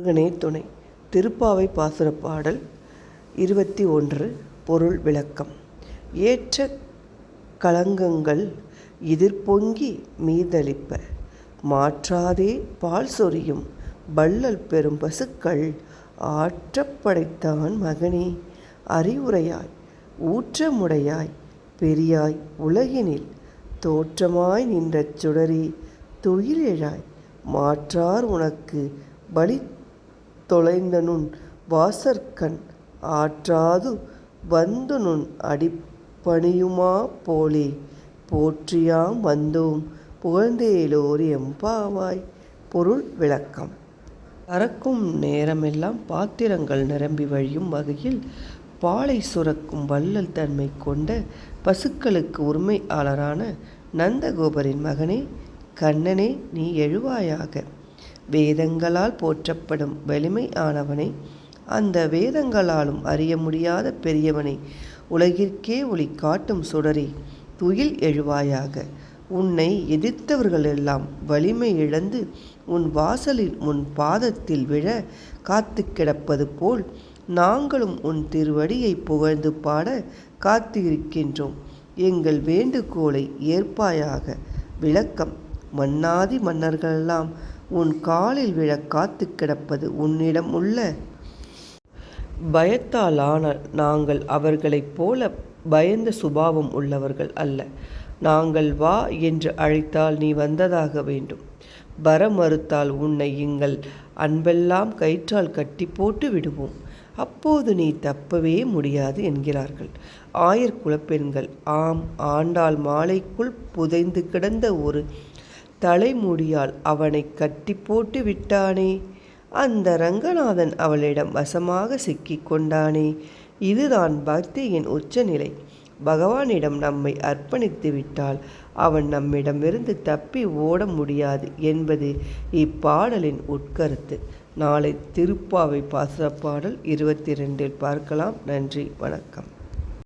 முருகனே துணை திருப்பாவை பாசுரப்பாடல் இருபத்தி ஒன்று பொருள் விளக்கம். ஏற்ற களங்கங்கள் எதிர்பொங்கி மீதளிப்ப. மாற்றாதே பால் சொரியும் வள்ளல் பெரும் பசுக்கள். ஆற்றப்படைத்தான் மகனே அறிவுரையாய் ஊற்றமுடையாய் பெரியாய் உலகினில். தோற்றமாய் நின்ற சுடரே துயிலெழாய் மாற்றார் உனக்கு பலி தொலைந்தனுன் வாசற்கண் ஆற்றாது வந்துனுன் அடிப்பணியுமா போலே? போற்றியாம் வந்தோம் புகழ்ந்தேலோர் எம்பாவாய்? பொருள் விளக்கம். பறக்கும் நேரமெல்லாம் பாத்திரங்கள் நிரம்பி வழியும் வகையில் பாலை சுரக்கும் வள்ளல் தன்மை கொண்ட பசுக்களுக்கு உரிமையாளரான நந்தகோபரின் மகனே கண்ணனே நீ எழுவாயாக. வேதங்களால் போற்றப்படும் வலிமை ஆனவனை அந்த வேதங்களாலும் அறிய முடியாத பெரியவனை உலகிற்கே ஒளி காட்டும் சுடரே துயில் எழுவாயாக. உன்னை எதிர்த்தவர்களெல்லாம் வலிமை இழந்து உன் வாசலில் உன் பாதத்தில் விழ காத்து கிடப்பது போல் நாங்களும் உன் திருவடியை புகழ்ந்து பாட காத்திருக்கின்றோம். எங்கள் வேண்டுகோளை ஏற்பாயாக. விளக்கம். மன்னாதி மன்னர்களெல்லாம் உன் காலில் விழ காத்து கிடப்பது உன்னிடம் உள்ள. பயத்தாலான நாங்கள் அவர்களைப் போல பயந்த சுபாவம் உள்ளவர்கள் அல்ல. நாங்கள் வா என்று அழைத்தால் நீ வந்ததாக வேண்டும். வர மறுத்தால் உன்னை எங்கள் அன்பெல்லாம் கயிற்றால் கட்டி போட்டு விடுவோம். அப்போது நீ தப்பவே முடியாது என்கிறார்கள். ஆயர்குலப்பெண்கள் ஆம் ஆண்டாள் மாலைக்குள் புதைந்து கிடந்த ஒரு தலைமுடியால் அவனை கட்டி போட்டு விட்டானே அந்த ரங்கநாதன் அவளிடம் வசமாக சிக்கி கொண்டானே. இதுதான் பக்தியின் உச்சநிலை. பகவானிடம் நம்மை அர்ப்பணித்து விட்டால் அவன் நம்மிடமிருந்து தப்பி ஓட முடியாது என்பது இப்பாடலின் உட்கருத்து. நாளை திருப்பாவை பாசுர பாடல் இருபத்தி ரெண்டில் பார்க்கலாம். நன்றி. வணக்கம்.